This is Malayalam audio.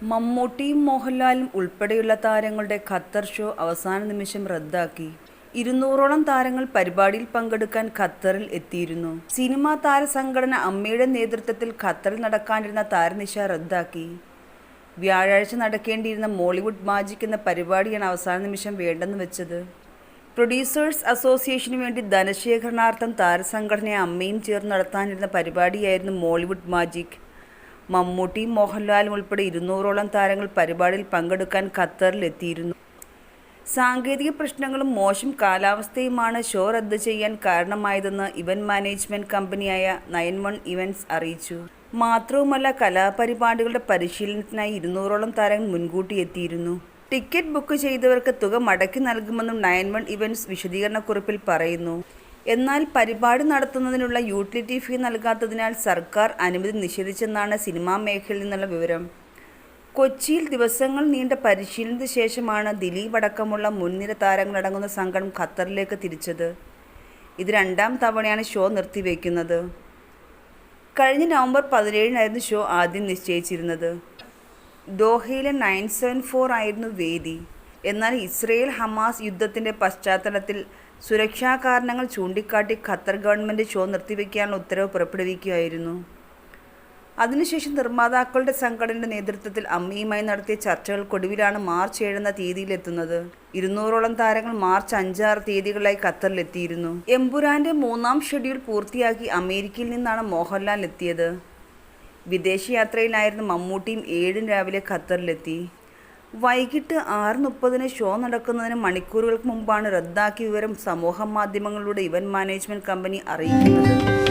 മമ്മൂട്ടിയും മോഹൻലാലും ഉൾപ്പെടെയുള്ള താരങ്ങളുടെ ഖത്തർ ഷോ അവസാന നിമിഷം റദ്ദാക്കി. ഇരുന്നൂറോളം താരങ്ങൾ പരിപാടിയിൽ പങ്കെടുക്കാൻ ഖത്തറിൽ എത്തിയിരുന്നു. സിനിമാ താര സംഘടന അമ്മയുടെ നേതൃത്വത്തിൽ ഖത്തറിൽ നടക്കാനിരുന്ന താരനിശ റദ്ദാക്കി. വ്യാഴാഴ്ച നടക്കേണ്ടിയിരുന്ന മോളിവുഡ് മാജിക് എന്ന പരിപാടിയാണ് അവസാന നിമിഷം വേണ്ടെന്ന് വെച്ചത്. പ്രൊഡ്യൂസേഴ്സ് അസോസിയേഷന് വേണ്ടി ധനശേഖരണാർത്ഥം താരസംഘടനയെ അമ്മയും ചേർന്ന് നടത്താനിരുന്ന പരിപാടിയായിരുന്നു മോളിവുഡ് മാജിക്. മമ്മൂട്ടിയും മോഹൻലാലും ഉൾപ്പെടെ ഇരുന്നൂറോളം താരങ്ങൾ പരിപാടിയിൽ പങ്കെടുക്കാൻ ഖത്തറിലെത്തിയിരുന്നു. സാങ്കേതിക പ്രശ്നങ്ങളും മോശം കാലാവസ്ഥയുമാണ് ഷോ റദ്ദ് ചെയ്യാൻ കാരണമായതെന്ന് ഇവന്റ് മാനേജ്മെന്റ് കമ്പനിയായ നയൻ വൺ ഇവന്റ്സ് അറിയിച്ചു. മാത്രവുമല്ല കലാപരിപാടികളുടെ പരിശീലനത്തിനായി ഇരുന്നൂറോളം താരങ്ങൾ മുൻകൂട്ടി എത്തിയിരുന്നു ടിക്കറ്റ് ബുക്ക് ചെയ്തവർക്ക് തുക മടക്കി നൽകുമെന്നും നയൻ വൺ ഇവന്റ്സ് വിശദീകരണക്കുറിപ്പിൽ പറയുന്നു. എന്നാൽ പരിപാടി നടത്തുന്നതിനുള്ള യൂട്ടിലിറ്റി ഫീ നൽകാത്തതിനാൽ സർക്കാർ അനുമതി നിഷേധിച്ചെന്നാണ് സിനിമാ മേഖലയിൽ നിന്നുള്ള വിവരം. കൊച്ചിയിൽ ദിവസങ്ങൾ നീണ്ട പരിശീലനത്തിന് ശേഷമാണ് ദിലീപ് അടക്കമുള്ള മുൻനിര താരങ്ങളടങ്ങുന്ന സംഘം ഖത്തറിലേക്ക് തിരിച്ചത്. ഇത് രണ്ടാം തവണയാണ് ഷോ നിർത്തിവെക്കുന്നത്. കഴിഞ്ഞ നവംബർ പതിനേഴിനായിരുന്നു ഷോ ആദ്യം നിശ്ചയിച്ചിരുന്നത്. ദോഹയിലെ നയൻ സെവൻ ഫോർ ആയിരുന്നു വേദി. എന്നാൽ ഇസ്രയേൽ ഹമാസ് യുദ്ധത്തിന്റെ പശ്ചാത്തലത്തിൽ സുരക്ഷാ കാരണങ്ങൾ ചൂണ്ടിക്കാട്ടി ഖത്തർ ഗവൺമെന്റ് ഷോ നിർത്തിവെക്കാനുള്ള ഉത്തരവ് പുറപ്പെടുവിക്കുകയായിരുന്നു. അതിനുശേഷം നിർമ്മാതാക്കളുടെ സംഘടനയുടെ നേതൃത്വത്തിൽ അമ്മയുമായി നടത്തിയ ചർച്ചകൾക്കൊടുവിലാണ് മാർച്ച് ഏഴെന്ന തീയതിയിലെത്തുന്നത്. ഇരുന്നൂറോളം താരങ്ങൾ മാർച്ച് അഞ്ചാറ് തീയതികളായി ഖത്തറിലെത്തിയിരുന്നു. എംപുരാന്റെ മൂന്നാം ഷെഡ്യൂൾ പൂർത്തിയാക്കി അമേരിക്കയിൽ നിന്നാണ് മോഹൻലാൽ എത്തിയത്. വിദേശയാത്രയിലായിരുന്നു മമ്മൂട്ടിയും ഏഴിന് രാവിലെ ഖത്തറിലെത്തി. വൈകിട്ട് ആറ് മുപ്പതിന് ഷോ നടക്കുന്നതിന് മണിക്കൂറുകൾക്ക് മുമ്പാണ് റദ്ദാക്കിയ വിവരം സമൂഹ മാധ്യമങ്ങളിലൂടെ ഇവന്റ് മാനേജ്മെന്റ് കമ്പനി അറിയിക്കുന്നത്.